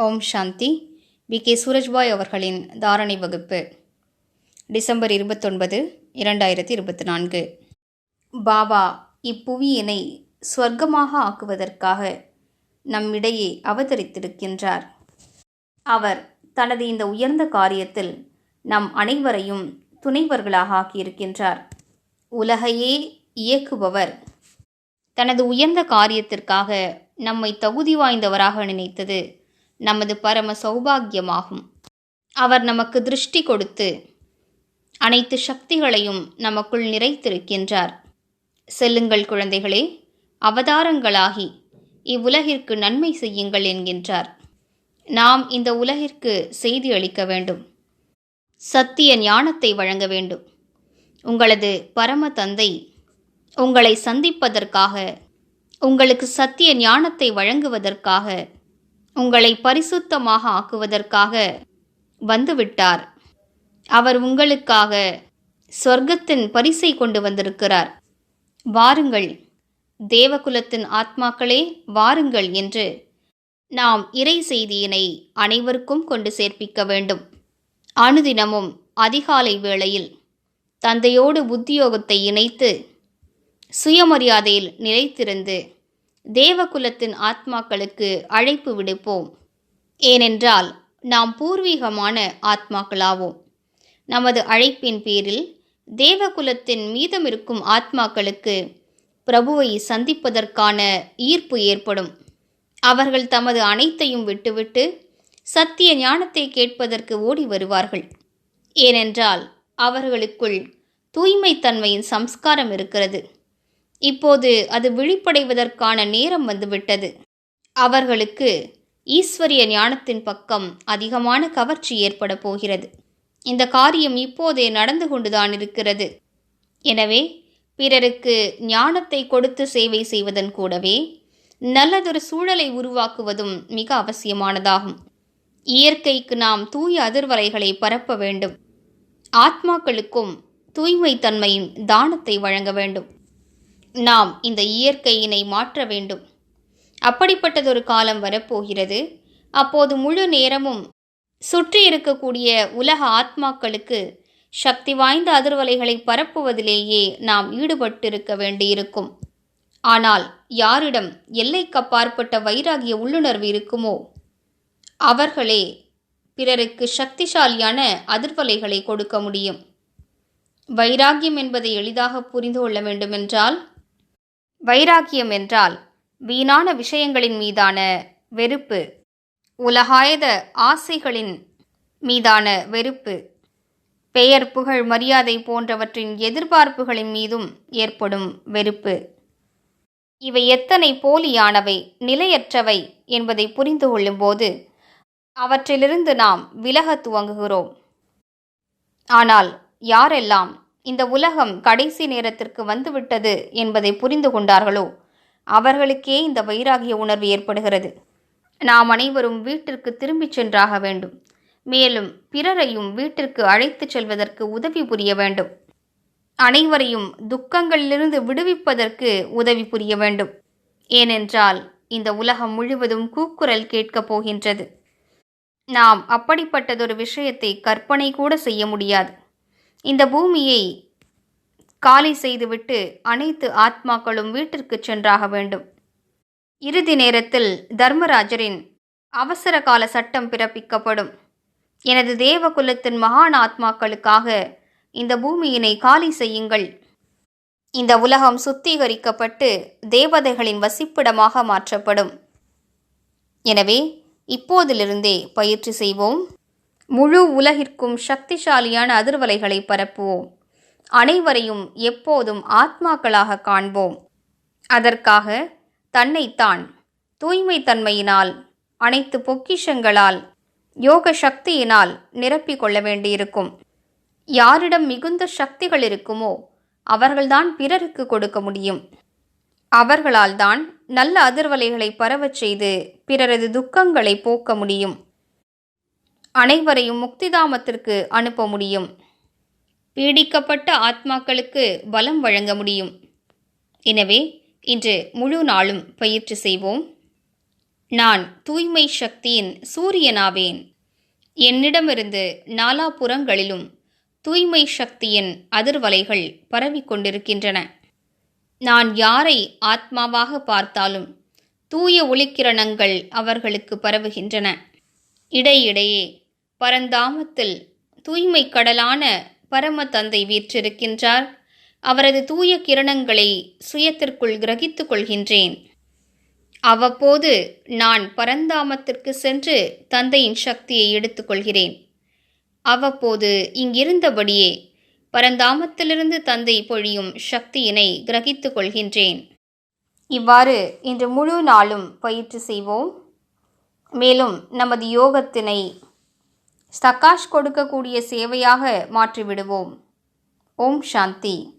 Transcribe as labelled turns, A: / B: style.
A: ஓம் சாந்தி. B K. Surajbhai அவர்களின் தாரணை வகுப்பு டிசம்பர் இருபத்தொன்பது இரண்டாயிரத்தி இருபத்தி நான்கு பாபா இப்புவியினை ஸ்வர்க்கமாக ஆக்குவதற்காக நம்மிடையே அவதரித்திருக்கின்றார். அவர் தனது இந்த உயர்ந்த காரியத்தில் நம் அனைவரையும் துணைவர்களாக ஆக்கியிருக்கின்றார். உலகையே இயக்குபவர். தனது உயர்ந்த காரியத்திற்காக நம்மை தகுதி வாய்ந்தவராக நினைத்தது நமது பரம சௌபாகியமாகும். அவர் நமக்கு திருஷ்டி கொடுத்து அனைத்து சக்திகளையும் நமக்குள் நிறைத்திருக்கின்றார். செல்லுங்கள் குழந்தைகளே அவதாரங்களாகி இவ்வுலகிற்கு நன்மை செய்யுங்கள் என்கின்றார். நாம் இந்த உலகிற்கு செய்தி அளிக்க வேண்டும். சத்திய ஞானத்தை வழங்க வேண்டும். உங்களது பரம தந்தை உங்களை சந்திப்பதற்காக உங்களுக்கு சத்திய ஞானத்தை வழங்குவதற்காக உங்களை பரிசுத்தமாக ஆக்குவதற்காக வந்துவிட்டார். அவர் உங்களுக்காக சொர்க்கத்தின் பரிசை கொண்டு வந்திருக்கிறார். வாருங்கள் தேவகுலத்தின் ஆத்மாக்களே வாருங்கள் என்று நாம் இறை செய்தியினை அனைவருக்கும் கொண்டு சேர்ப்பிக்க வேண்டும். அனுதினமும் அதிகாலை வேளையில் தந்தையோடு உத்தியோகத்தை இணைத்து சுயமரியாதையில் நிலைத்திருந்து தேவகுலத்தின் ஆத்மாக்களுக்கு அழைப்பு விடுப்போம். ஏனென்றால் நாம் பூர்வீகமான ஆத்மாக்களாவோம். நமது அழைப்பின் பேரில் தேவகுலத்தின் மீதமிருக்கும் ஆத்மாக்களுக்கு பிரபுவை சந்திப்பதற்கான ஈர்ப்பு ஏற்படும். அவர்கள் தமது அனைத்தையும் விட்டுவிட்டு சத்திய ஞானத்தை கேட்பதற்கு ஓடி வருவார்கள். ஏனென்றால் அவர்களுக்குள் தூய்மைத்தன்மையின் சம்ஸ்காரம் இருக்கிறது. இப்போது அது விழிப்படைவதற்கான நேரம் வந்துவிட்டது. அவர்களுக்கு ஈஸ்வரிய ஞானத்தின் பக்கம் அதிகமான கவர்ச்சி ஏற்பட போகிறது. இந்த காரியம் இப்போதே நடந்து கொண்டுதான் இருக்கிறது. எனவே பிறருக்கு ஞானத்தை கொடுத்து சேவை செய்வதன் கூடவே நல்லதொரு சூழலை உருவாக்குவதும் மிக அவசியமானதாகும். இயற்கைக்கு நாம் தூய அதிர்வலைகளை பரப்ப வேண்டும். ஆத்மாக்களுக்கும் தூய்மை தன்மையின் தானத்தை வழங்க வேண்டும். நாம் இந்த இயற்கையினை மாற்ற வேண்டும். அப்படிப்பட்டதொரு காலம் வரப்போகிறது. அப்போது முழு நேரமும் சுற்றி இருக்கக்கூடிய உலக ஆத்மாக்களுக்கு சக்தி வாய்ந்த அதிர்வலைகளை பரப்புவதிலேயே நாம் ஈடுபட்டிருக்க வேண்டியிருக்கும். ஆனால் யாரிடம் எல்லைக்கப்பாற்பட்ட வைராகிய உள்ளுணர்வு இருக்குமோ? அவர்களே பிறருக்கு சக்திசாலியான அதிர்வலைகளை கொடுக்க முடியும். வைராகியம் என்பதை எளிதாக புரிந்து கொள்ள வேண்டுமென்றால் வைராக்கியம் என்றால் வீணான விஷயங்களின் மீதான வெறுப்பு. உலகாயத ஆசைகளின் மீதான வெறுப்பு. பெயர் புகழ் மரியாதை போன்றவற்றின் எதிர்பார்ப்புகளின் மீதும் ஏற்படும் வெறுப்பு. இவை எத்தனை போலியானவை நிலையற்றவை என்பதை புரிந்து கொள்ளும்போது அவற்றிலிருந்து நாம் விலக துவங்குகிறோம். ஆனால் யாரெல்லாம் இந்த உலகம் கடைசி நேரத்திற்கு வந்துவிட்டது என்பதை புரிந்து கொண்டார்களோ? அவர்களுக்கே இந்த வைராகிய உணர்வு ஏற்படுகிறது. நாம் அனைவரும் வீட்டிற்கு திரும்பிச் சென்றாக வேண்டும். மேலும் பிறரையும் வீட்டிற்கு அழைத்துச் செல்வதற்கு உதவி புரிய வேண்டும். அனைவரையும் துக்கங்களிலிருந்து விடுவிப்பதற்கு உதவி புரிய வேண்டும். ஏனென்றால் இந்த உலகம் முழுவதும் கூக்குரல் கேட்கப் போகின்றது. நாம் அப்படிப்பட்டதொரு விஷயத்தை கற்பனை கூட செய்ய முடியாது. இந்த பூமியை காலி செய்துவிட்டு அனைத்து ஆத்மாக்களும் வீட்டிற்கு சென்றாக வேண்டும். இறுதி நேரத்தில் தர்மராஜரின் அவசர கால சட்டம் பிறப்பிக்கப்படும். எனது தேவகுலத்தின் மகான் ஆத்மாக்களுக்காக இந்த பூமியினை காலி செய்யுங்கள். இந்த உலகம் சுத்திகரிக்கப்பட்டு தேவதைகளின் வசிப்பிடமாக மாற்றப்படும். எனவே இப்போதிலிருந்தே பயிற்சி செய்வோம். முழு உலகிற்கும் சக்திசாலியான அதிர்வலைகளை பரப்புவோம். அனைவரையும் எப்போதும் ஆத்மாக்களாக காண்போம். அதற்காக தன்னைத்தான் தூய்மை தன்மையினால் அனைத்து பொக்கிஷங்களால் யோக சக்தியினால் நிரப்பிக் கொள்ள வேண்டியிருக்கும். யாரிடம் மிகுந்த சக்திகள் இருக்குமோ அவர்கள்தான் பிறருக்கு கொடுக்க முடியும். அவர்களால் தான் நல்ல அதிர்வலைகளை பரவச் செய்து பிறரது துக்கங்களை போக்க முடியும். அனைவரையும் முக்திதாமத்திற்கு அனுப்ப முடியும். பீடிக்கப்பட்ட ஆத்மாக்களுக்கு பலம் வழங்க முடியும். எனவே இன்று முழு நாளும் பயிற்சி செய்வோம். நான் தூய்மை சக்தியின் சூரியனாவேன். என்னிடமிருந்து நாலாபுறங்களிலும் தூய்மை சக்தியின் அதிர்வலைகள் பரவிக் கொண்டிருக்கின்றன. நான் யாரை ஆத்மாவாக பார்த்தாலும் தூய ஒளிக்கிரணங்கள் அவர்களுக்கு பரவுகின்றன. இடையிடையே பரந்தாமத்தில் தூய்மை கடலான பரம தந்தை வீற்றிருக்கின்றார். அவரது தூய கிரணங்களை சுயத்திற்குள் கிரகித்துக் கொள்கின்றேன். அவ்வப்போது நான் பரந்தாமத்திற்கு சென்று தந்தையின் சக்தியை எடுத்துக்கொள்கிறேன் அவ்வப்போது இங்கிருந்தபடியே பரந்தாமத்திலிருந்து தந்தை பொழியும் சக்தியினை கிரகித்துக் கொள்கின்றேன். இவ்வாறு இன்று முழு நாளும் பயிற்சி செய்வோம். மேலும் நமது யோகத்தினை சகாஷ் கொடுக்கக்கூடிய சேவையாக மாற்றிவிடுவோம். ஓம் சாந்தி.